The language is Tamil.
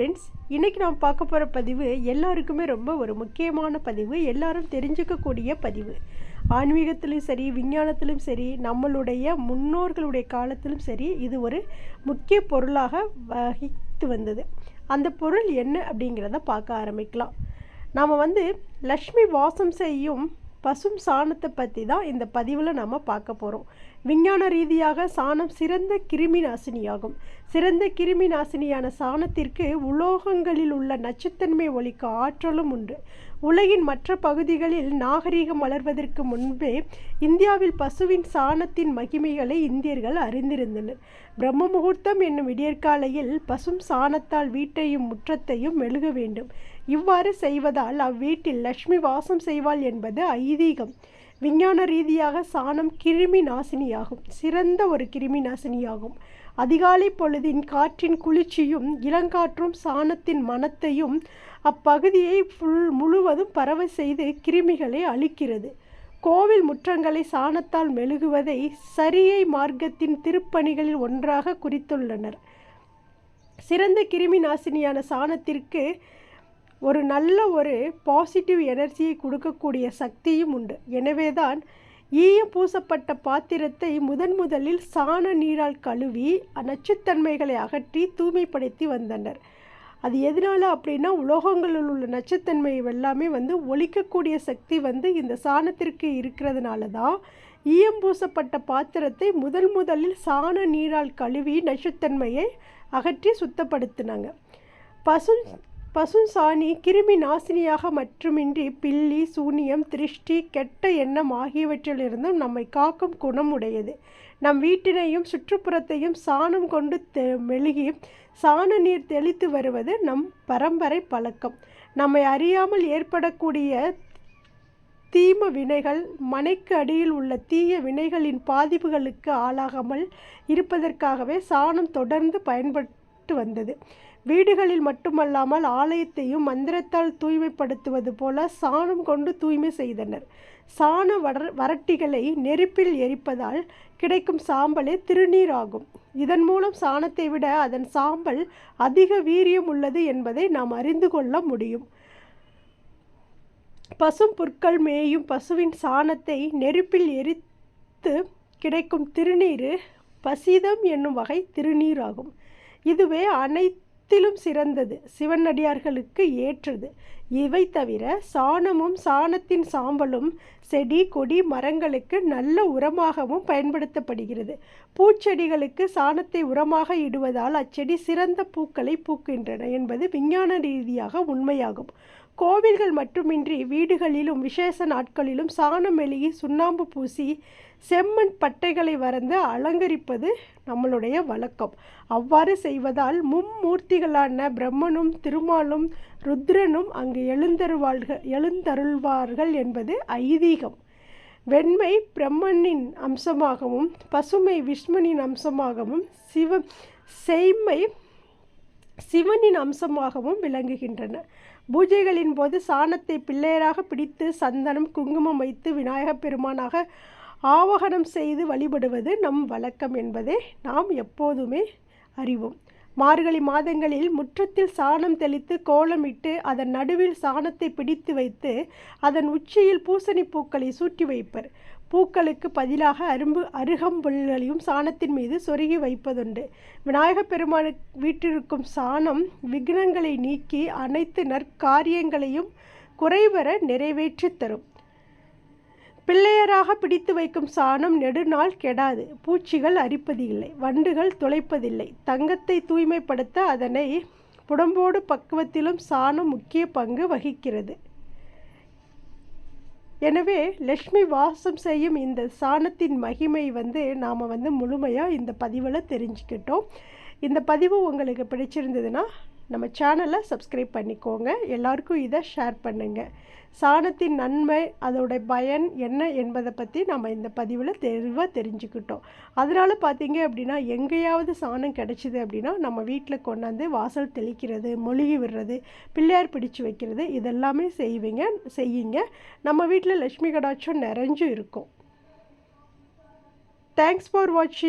ஃப்ரெண்ட்ஸ் இன்றைக்கி நாம் பார்க்க போகிற பதிவு எல்லாருக்குமே ரொம்ப ஒரு முக்கியமான பதிவு எல்லாரும் தெரிஞ்சுக்கக்கூடிய பதிவு. ஆன்மீகத்திலும் சரி விஞ்ஞானத்திலும் சரி நம்மளுடைய முன்னோர்களுடைய காலத்திலும் சரி இது ஒரு முக்கிய பொருளாக வகித்து வந்தது. அந்த பொருள் என்ன அப்படிங்கிறத பார்க்க ஆரம்பிக்கலாம். நாம் வந்து லக்ஷ்மி வாசம் செய்யும் பசும் சாணத்தை பற்றி தான் இந்த பதிவில் நம்ம பார்க்க போகிறோம் விஞ்ஞான ரீதியாக சாணம் சிறந்த கிருமி நாசினியாகும் சிறந்த கிருமி நாசினியான சாணத்திற்கு உலோகங்களில் உள்ள நச்சுத்தன்மை ஒழிக்க ஆற்றலும் உண்டு. உலகின் மற்ற பகுதிகளில் நாகரீகம் வளர்வதற்கு முன்பே இந்தியாவில் பசுவின் சாணத்தின் மகிமைகளை இந்தியர்கள் அறிந்திருந்தனர். பிரம்ம முகூர்த்தம் என்னும் விடியற்காலையில் பசும் சாணத்தால் வீட்டையும் முற்றத்தையும் மெழுக வேண்டும். இவ்வாறு செய்வதால் அவ்வீட்டில் லக்ஷ்மி வாசம் செய்வாள் என்பது ஐதீகம். விஞ்ஞான ரீதியாக சாணம் கிருமி நாசினியாகும். சிறந்த ஒரு கிருமி நாசினியாகும். அதிகாலை பொழுதின் காற்றின் குளிர்ச்சியும் இளங்காற்றும் சாணத்தின் மனத்தையும் அப்பகுதியை ஃபுல் முழுவதும் பரவ செய்து கிருமிகளை அழிக்கிறது. கோவில் முற்றங்களை சாணத்தால் மெழுகுவதை சரியை மார்க்கத்தின் திருப்பணிகளில் ஒன்றாக குறித்துள்ளனர். சிறந்த கிருமி நாசினியான சாணத்திற்கு ஒரு நல்ல ஒரு பாசிட்டிவ் எனர்ஜியை கொடுக்கக்கூடிய சக்தியும் உண்டு. எனவே தான் ஈயம் பூசப்பட்ட பாத்திரத்தை முதன் முதலில் சாண நீரால் கழுவி நச்சுத்தன்மைகளை அகற்றி தூய்மைப்படுத்தி வந்தனர். அது எதனால் அப்படின்னா உலோகங்களில் உள்ள நச்சுத்தன்மை எல்லாமே வந்து ஒழிக்கக்கூடிய சக்தி வந்து இந்த சாணத்திற்கு இருக்கிறதுனால தான் ஈயம் பூசப்பட்ட பாத்திரத்தை முதல் முதலில் சாண நீரால் கழுவி நச்சுத்தன்மையை அகற்றி சுத்தப்படுத்தினாங்க. பசு பசு சாணி கிருமி நாசினியாக மட்டுமின்றி பில்லி சூனியம் திருஷ்டி கெட்ட எண்ணம் ஆகியவற்றிலிருந்தும் நம்மை காக்கும் குணம் உடையது நம் வீட்டினையும் சுற்றுப்புறத்தையும் சாணம் கொண்டு தெ மெழுகி சாண நீர் தெளித்து வருவது நம் பரம்பரை பழக்கம். நம்மை அறியாமல் ஏற்படக்கூடிய தீம வினைகள் மனைக்கு அடியில் உள்ள தீய வினைகளின் பாதிப்புகளுக்கு ஆளாகாமல் இருப்பதற்காகவே சாணம் தொடர்ந்து பயன்பட்டு வந்தது. வீடுகளில் மட்டுமல்லாமல் ஆலயத்தையும் மந்திரத்தால் தூய்மைப்படுத்துவது போல சாணம் கொண்டு தூய்மை செய்தனர். சாண வர வரட்டிகளை நெருப்பில் எரிப்பதால் கிடைக்கும் சாம்பலே திருநீர் ஆகும். இதன் மூலம் சாணத்தை விட அதன் சாம்பல் அதிக வீரியம் உள்ளது என்பதை நாம் அறிந்து கொள்ள முடியும். பசும் புற்கள் மேயும் பசுவின் சாணத்தை நெருப்பில் எரித்து கிடைக்கும் திருநீர் பசிதம் என்னும் வகை திருநீர் ஆகும். இதுவே முத்திலும் சிறந்தது. சிவனடியார்களுக்கு ஏற்றது. இவை தவிர சாணமும் சாணத்தின் சாம்பலும் செடி கொடி மரங்களுக்கு நல்ல உரமாகவும் பயன்படுத்தப்படுகிறது. பூச்செடிகளுக்கு சாணத்தை உரமாக இடுவதால் அச்செடி சிறந்த பூக்களை பூக்கின்றன என்பது விஞ்ஞான ரீதியாக உண்மையாகும். கோவில்கள் மட்டுமின்றி வீடுகளிலும் விசேஷ நாட்களிலும் சாணம் மெழுகி சுண்ணாம்பு பூசி செம்மண் பட்டைகளை வரைந்து அலங்கரிப்பது நம்மளுடைய வழக்கம். அவ்வாறு செய்வதால் மும்மூர்த்திகளான பிரம்மனும் திருமாலும் ருத்ரனும் அங்கு எழுந்தருவாள்கள் எழுந்தருள்வார்கள் என்பது ஐதீகம். வெண்மை பிரம்மனின் அம்சமாகவும் பசுமை விஷ்ணுவின் அம்சமாகவும் சிவ செய்மை சிவனின் அம்சமாகவும் விளங்குகின்றன. பூஜைகளின் போது சாணத்தை பிள்ளையராக பிடித்து சந்தனம் குங்குமம் வைத்து விநாயகப் பெருமானாக ஆவகனம் செய்து வழிபடுவது நம் வழக்கம் என்பதை நாம் எப்போதுமே அறிவோம். மார்கழி மாதங்களில் முற்றத்தில் சாணம் தெளித்து கோலமிட்டு அதன் நடுவில் சாணத்தை பிடித்து வைத்து அதன் உச்சியில் பூசணி பூக்களை சூட்டி வைப்பர். பூக்களுக்கு பதிலாக அரும்பு அருகம்புல்களையும் சாணத்தின் மீது சொருகி வைப்பதுண்டு. விநாயகப் பெருமானு வீட்டிற்கும் சாணம் விக்னங்களை நீக்கி அனைத்து நற்காரியங்களையும் குறைவர நிறைவேற்றித் தரும். பிள்ளையராக பிடித்து வைக்கும் சாணம் நெடுநாள் கெடாது. பூச்சிகள் அரிப்பதில்லை வண்டுகள் துளைப்பதில்லை. தங்கத்தை தூய்மைப்படுத்த அதனை புடம்போடு பக்குவத்திலும் சாணம் முக்கிய பங்கு வகிக்கிறது. எனவே லக்ஷ்மி வாசம் செய்யும் இந்த சாணத்தின் மகிமை வந்து நாம் வந்து முழுமையாக இந்த பதிவில் தெரிஞ்சுக்கிட்டோம். இந்த பதிவு உங்களுக்கு பிடிச்சிருந்ததுன்னா நம்ம சேனலை சப்ஸ்கிரைப் பண்ணிக்கோங்க. எல்லாருக்கும் இதை ஷேர் பண்ணுங்கள் சாணத்தின் நன்மை அதோடய பயன் என்ன என்பதை பற்றி நம்ம இந்த பதிவில் தெளிவாக தெரிஞ்சுக்கிட்டோம். அதனால் பார்த்தீங்க அப்படின்னா எங்கேயாவது சாணம் கிடச்சிது அப்படின்னா நம்ம வீட்டில் கொண்டாந்து வாசல் தெளிக்கிறது மொழிகி விடுறது பிள்ளையார் பிடிச்சு வைக்கிறது இதெல்லாமே செய்வீங்க செய்யுங்க. நம்ம வீட்டில் லக்ஷ்மி கடாட்சம் நிறைஞ்சும் இருக்கும். தேங்க்ஸ் ஃபார் வாட்சிங்